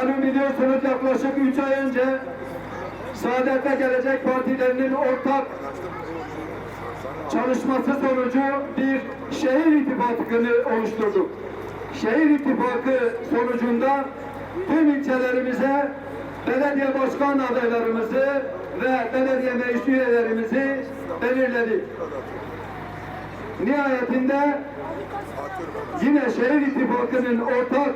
Malum biliyorsunuz yaklaşık 3 ay önce Saadet ve Gelecek Partilerinin ortak çalışması sonucu bir şehir ittifakını oluşturduk. Şehir ittifakı sonucunda tüm ilçelerimize belediye başkan adaylarımızı ve belediye meclis üyelerimizi belirledik. Nihayetinde yine şehir ittifakının ortak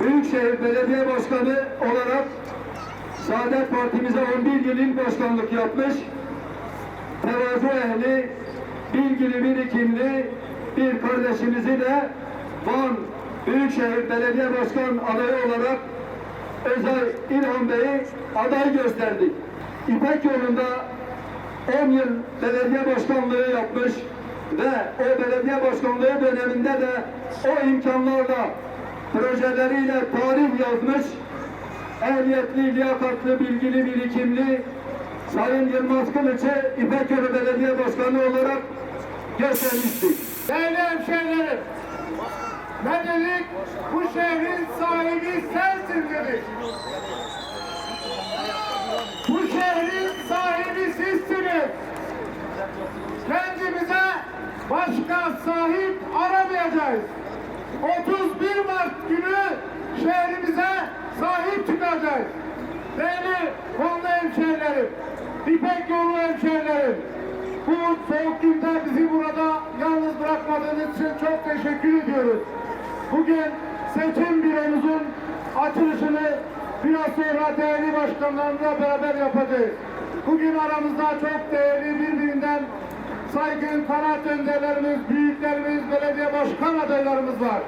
Büyükşehir Belediye Başkanı olarak Saadet Partimize 11 yıl il başkanlık yapmış, tevazu ehli, bilgili, birikimli bir kardeşimizi de Van Büyükşehir Belediye Başkan adayı olarak Özay İlhan Bey'i aday gösterdik. İpek yolunda 10 yıl belediye başkanlığı yapmış ve o belediye başkanlığı döneminde de o imkanlarla projeleriyle tarih yazmış, ehliyetli, liyakatlı, bilgili, birikimli Sayın Yılmaz Kılıç'ı İpeköy'ü Belediye Başkanı olarak göstermiştik. Değerli hemşehrilerim, ne dedik? Bu şehrin sahibi sensin dedik. Bu şehrin sahibi sizsiniz. Kendimize başka sahip aramayacağız. 31 Mart günü şehrimize sahip çıkacağız. Değerli Vanlı hemşehrilerim, İpek yolu hemşehrilerim, bu soğuk günde bizi burada yalnız bırakmadığınız için çok teşekkür ediyoruz. Bugün seçim büromuzun açılışını biraz sonra değerli başkanlarımızla beraber yapacağız. Bugün aramızda çok değerli birbirinden saygın kanaat önderlerimiz, büyüklerimiz, belediye başkan adaylarımız var.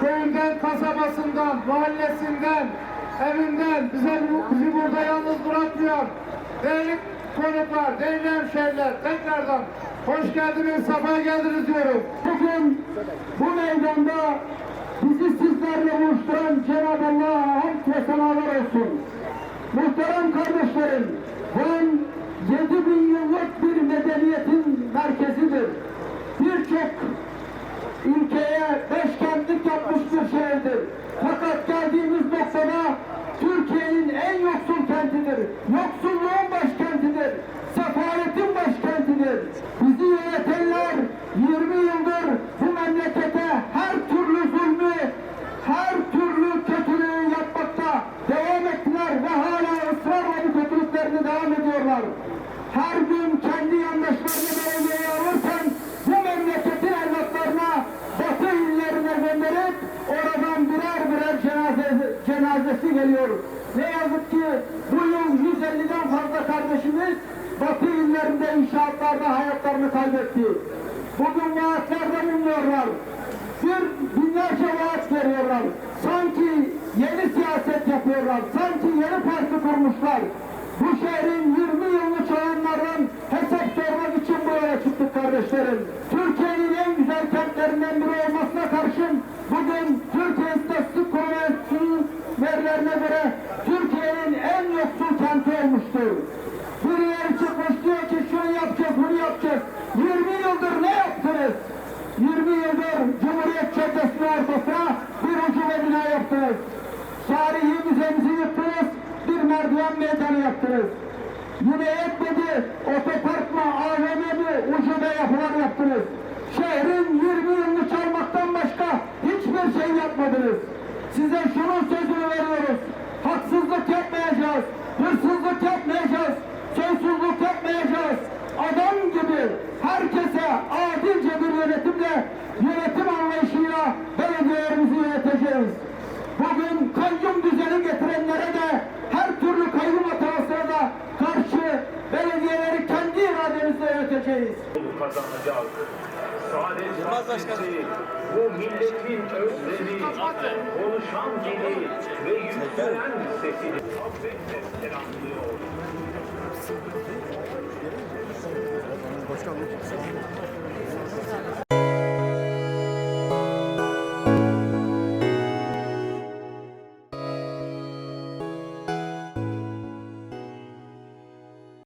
Köyünden, kasabasından, mahallesinden, evinden bize, bizi burada yalnız bırakmıyor. Değerli konuklar, değerli hemşehriler tekrardan hoş geldiniz, safa geldiniz diyorum. Bugün bu meydanda bizi sizlerle buluşturan Cenab-ı Allah'a hamd ve senalar olsun. Muhterem kardeşlerim, Van 7 bin yıllık bir medeniyetin merkezidir. Birçok ülkeye beşkentlik yapmış bir şehirdir. Fakat geldiğimiz noktada Türkiye'nin en yoksul kentidir. Yoksulluğun başkentidir. Sefaletin başkentidir. Bizi yönetenler 20 yıldır bu memlekete her türlü zulmü, her türlü kötülüğü yapmakta devam ettiler ve hala ısrarla kötülüklerini devam ediyorlar. Her gün kendi yandaşlarını belediyeye alırken bu memleketin evlatlarına batı illerine gönderip oradan birer birer cenaze, cenazesi geliyor. Ne yazık ki bu yıl 150'den fazla kardeşimiz batı illerinde inşaatlarda hayatlarını kaybetti. Bugün vaatlerde bulunuyorlar. Bir binlerce vaat veriyorlar. Sanki yeni siyaset yapıyorlar. Sanki yeni parti kurmuşlar. Bu şehrin 20 yılını çalanlardan hesap sormak için bu yola çıktık kardeşlerim. Türkiye'nin en güzel kentlerinden biri olmasına karşın bugün Türkiye İstatistik Kurumu Enstitüsü'nün göre Türkiye'nin en yoksul kenti olmuştur. Birileri çıkmış diyor ki şunu yapacağız, bunu yapacağız. 20 yıldır ne yaptınız? 20 yıldır Cumhuriyet Caddesi'nin ortasına bir ucube bina yaptınız. Tarihi müzemizi yıktınız, bir merdiven meydanı yaptınız. Yine yetmedi, otopark mı, AVM mi, ucube yapılar yaptınız. Şehrin 20 yılını çalmaktan başka hiçbir şey yapmadınız. Size şunun sözünü veriyoruz. Haksızlık yapmayacağız, hırsızlık yapmayacağız, soysuzluk yapmayacağız. Adam gibi herkese adilce bir yönetimle, yönetim anlayışıyla belediyelerimizi yöneteceğiz. Bugün kayyum düzeni getirenlere de yöneteceğiz. kazanacağız. Saadet Partisi bu milletin özlemi, konuşan dili ve yükselen sesini affetle selamlıyor. Başkanlık.